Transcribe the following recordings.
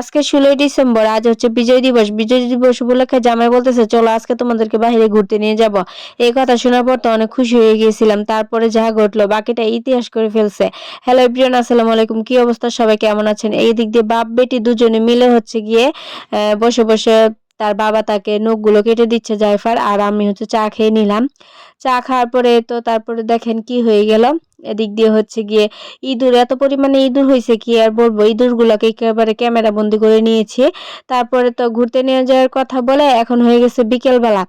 আজকে ষোলোই ডিসেম্বর, আজ হচ্ছে বিজয় দিবস। বিজয় দিবস উপলক্ষে জামাই বলতেছে, চলো আজকে তোমাদেরকে বাইরে ঘুরতে নিয়ে যাব। এই কথা শোনার পর তো অনেক খুশি হয়ে গিয়েছিলাম। তারপরে যা ঘটলো, বাকিটা ইতিহাস করে ফেলছে। হ্যালো এভরিওয়ান, আসসালামু আলাইকুম। কি অবস্থা? সবাই কেমন আছেন? এই দিক দিয়ে বাপ বেটি দুজনে মিলে হচ্ছে গিয়ে বসে বসে তার বাবা তাকে নখগুলো কেটে দিচ্ছে জায়ফার, আর আমি হচ্ছে চা খেয়ে নিলাম। চা খাওয়ার পরে তো তারপরে দেখেন কি হয়ে গেল। এদিক দিয়ে হচ্ছে গিয়ে ইঁদুর, এত পরিমাণে ইঁদুর হয়েছে কি আর বলব? ইঁদুর গুলোকে একেবারে ক্যামেরা বন্দি করে নিয়েছি। তারপরে তো ঘুরতে নিয়ে যাওয়ার কথা বলে এখন হয়ে গেছে বিকেলবেলা।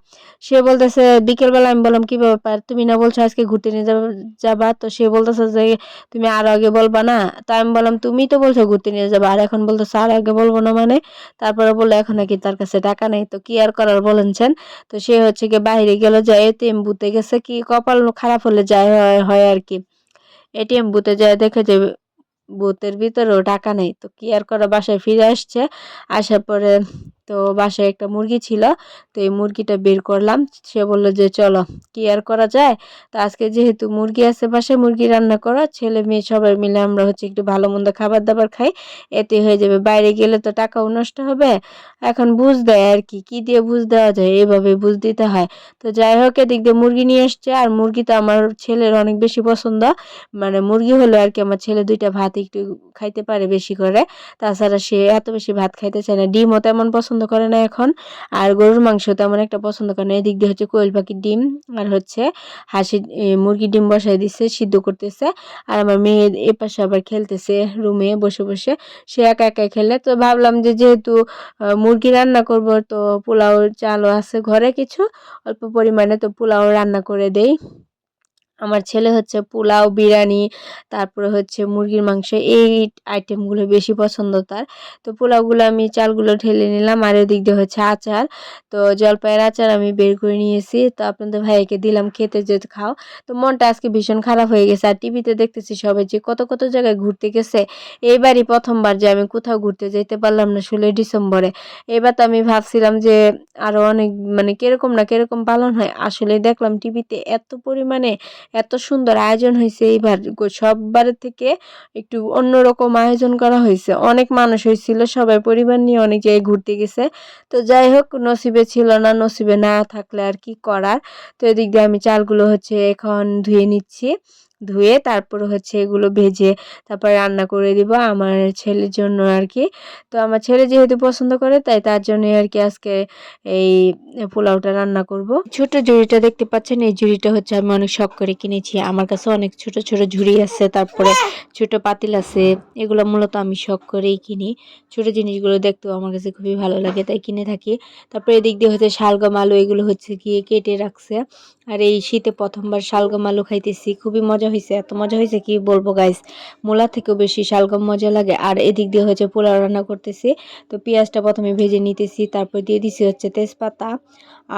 সে বলতেছে, বিকেলবেলা আমি বললাম, কি ব্যাপার? তুমি না বলছো আজকে ঘুরতে নিয়ে যাবা তো সে বলতেছে যে, তুমি আরও আগে বলবা না? তো আমি বললাম, তুমি তো বলছো ঘুরতে নিয়ে যাবা। আর এখন বলতেছো, আর আগে বলব না মানে? তারপরে বলল, এখন নাকি তার কাছে টাকা নেই, তো কি আর করার বলেনছেন তো সে হচ্ছে গিয়ে বাইরে গেল, যে এটিএম বুথে গেছে কি, কপাল খারাপ হলে যায় হয় আর কি। এটিএম বুথে যায় দেখে যে বুথের ভিতরেও টাকা নেই। তো কি আর করা, বাসায় ফিরে আসছে, আসার পরে তো বাসায় একটা মুরগি ছিল, তো এই মুরগিটা বের করলাম। সে বলল যে, চলো, কি আর করা যায়? তো আজকে যেহেতু মুরগি আছে বাসায়, মুরগি রান্না করা, ছেলে মেয়ে সবাই মিলে আমরা হচ্ছে একটু ভালো মন্দ খাবার দাবার খাই, এতে হয়ে যাবে। বাইরে গেলে তো টাকাও নষ্ট হবে। এখন বুঝ দেয় আর কি কি দিয়ে বুঝ দেওয়া যায়? এভাবে বুঝ দিতে হয়। তো যাই হোক, এদিক দিয়ে মুরগি নিয়ে এসছে আর মুরগি তো আমার ছেলের অনেক বেশি পছন্দ। মানে মুরগি হলো আর কি আমার ছেলে দুইটা ভাত একটু খাইতে পারে বেশি করে। তাছাড়া সে এত বেশি ভাত খাইতে চায় না। ডিমও তেমন পছন্দ করে না এখন। আর গরুর মাংস তেমন একটা পছন্দ করে না। এদিক দিয়ে হচ্ছে কোয়েল পাখির ডিম আর হচ্ছে হাসি মুরগির ডিম বসাই দিচ্ছে সিদ্ধ করতেছে। আর আমার মেয়ে এ পাশে আবার খেলতেছে রুমে বসে বসে। সে একা একা খেলে। তো ভাবলাম যে যেহেতু মুরগি রান্না করব, তো পোলাও চালও আছে ঘরে কিছু। অল্প পরিমাণে তো পোলাও রান্না করে দেই। আমার ছেলে হচ্ছে পোলাও, বিরিয়ানি, তারপরে হচ্ছে মুরগির মাংস, এই আইটেমগুলো বেশি পছন্দ তার। তো পোলাওগুলো আমি চালগুলো ঢেলে নিলাম আর এদিক দিয়ে হচ্ছে আচার। তো জলপাইয়ের আচার আমি বের করে নিয়েছি। তো আপনাদের ভাইকে দিলাম খেতে যে খাও। তো মনটা আজকে ভীষণ খারাপ হয়ে গেছে। আর টিভিতে দেখতেছি সবাই যে কত কত জায়গায় ঘুরতে গেছে। এইবারই প্রথমবার যে আমি কোথাও ঘুরতে যেতে পারলাম না ষোলোই ডিসেম্বরে। এবার তো আমি ভাবছিলাম যে আরও অনেক মানে কীরকম না কীরকম পালন হয়। আসলে দেখলাম টিভিতে এত পরিমাণে এত সুন্দর আয়োজন হয়েছে এইবার। সববারের থেকে একটু অন্যরকম আয়োজন করা হয়েছে। অনেক মানুষ হয়েছিল, সবাই পরিবার নিয়ে অনেক জায়গায় ঘুরতে গেছে। তো যাই হোক, নসিবে ছিল না, নসিবে না থাকলে আর কি করার? তো এদিক দিয়ে আমি চালগুলো হচ্ছে এখন ধুয়ে নিচ্ছি। ধুয়ে তারপরে হচ্ছে এগুলো ভেজে তারপরে রান্না করে দিব আমার ছেলের জন্য আর কি তো আমার ছেলে যেহেতু পছন্দ করে, তাই তার জন্য আর কি আজকে এই পোলাওটা রান্না করব। ছোট ঝুড়িটা দেখতে পাচ্ছেন, এই ঝুড়িটা হচ্ছে আমি অনেক শখ করে কিনেছি। আমার কাছে অনেক ছোট ছোট ঝুড়ি আছে, তারপরে ছোট পাতিল আছে, এগুলো মূলত আমি শখ করেই কিনি। ছোট জিনিসগুলো দেখতেও আমার কাছে খুবই ভালো লাগে, তাই কিনে থাকি। তারপরে এদিক দিয়ে হচ্ছে শালগম আলু, এগুলো হচ্ছে গিয়ে কেটে রাখছে। আর এই শীতে প্রথমবার শালগম আলু খাইতেছি, খুবই মজা হয়েছে এত মজা হয়েছে কি বলব গাইস মূলা থেকেও বেশি শালগম মজা লাগে। আর এদিক দিয়ে হচ্ছে পোলাও রান্না করতেছি। তো পেঁয়াজটা প্রথমে ভেজে নিতেছি, তারপর দিয়ে দিছি হচ্ছে তেজপাতা।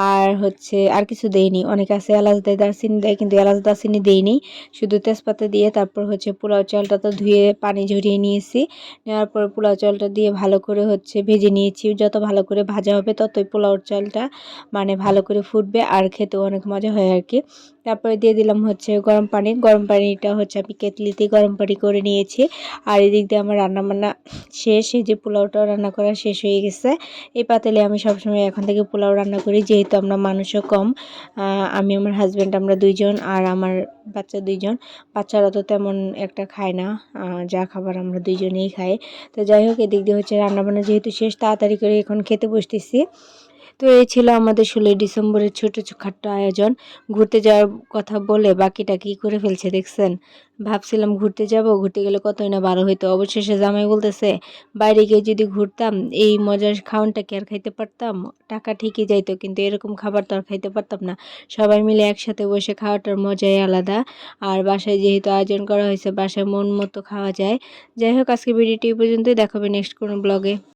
আর হচ্ছে আর কিছু দেইনি। অনেক আছে এলাচ দেয় দারচিনি দেয়, কিন্তু এলাচ দারচিনি দেইনি। শুধু তেজপাতা দিয়ে তারপর হচ্ছে পোলাও চালটা তো ধুয়ে পানি ঝরিয়ে নিয়েছি। নেওয়ার পর পোলাও চালটা দিয়ে ভালো করে হচ্ছে ভেজে নিয়েছি। যত ভালো করে ভাজা হবে ততই পোলাও চালটা মানে ভালো করে ফুটবে আর খেতেও অনেক মজা হয় আর কি তারপরে দিয়ে দিলাম হচ্ছে গরম পানি। গরম পানিটা হচ্ছে আমি কেতলিতে গরম পানি করে নিয়েছি। আর এদিক দিয়ে আমার রান্না বান্না শেষ। এই যে পোলাওটা রান্না করা শেষ হয়ে গেছে। এই পাতিলে আমি সবসময় এখন থেকে পোলাও রান্না করি যেহেতু আমরা মানুষও কম আমি আমার হাজব্যান্ড আমরা দুইজন আর আমার বাচ্চা দুইজন। বাচ্চারা তো তেমন একটা খায় না যা খাবার আমরা দুইজনেই খাই। তো যাই হোক, এদিক দিয়ে হচ্ছে রান্নাবান্না যেহেতু শেষ, তাড়াতাড়ি করে এখন খেতে বসতেছি। তো এই ছিল আমাদের ষোলোই ডিসেম্বরের ছোট ছো- খাট্ট আয়োজন। ঘুরতে যাওয়ার কথা বলে বাকিটা কি করে ফেলছে দেখছেন? ভাবছিলাম ঘুরতে যাব, ঘুরতে গেলে কতই না ভালো হইতো। অবশেষে জামাই বলতেছে, বাইরে গিয়ে যদি ঘুরতাম, এই মজার খাওয়ানটা কি আর খাইতে পারতাম? টাকা ঠিকই যাইতো, কিন্তু এরকম খাবার তো আর খাইতে পারতাম না। সবাই মিলে একসাথে বসে খাওয়াটার মজাই আলাদা। আর বাসায় যেহেতু আয়োজন করা হয়েছে, বাসায় মন মতো খাওয়া যায়। যাই হোক আজকে ভিডিওটি পর্যন্তই। দেখাবে নেক্সট কোনো ব্লগে।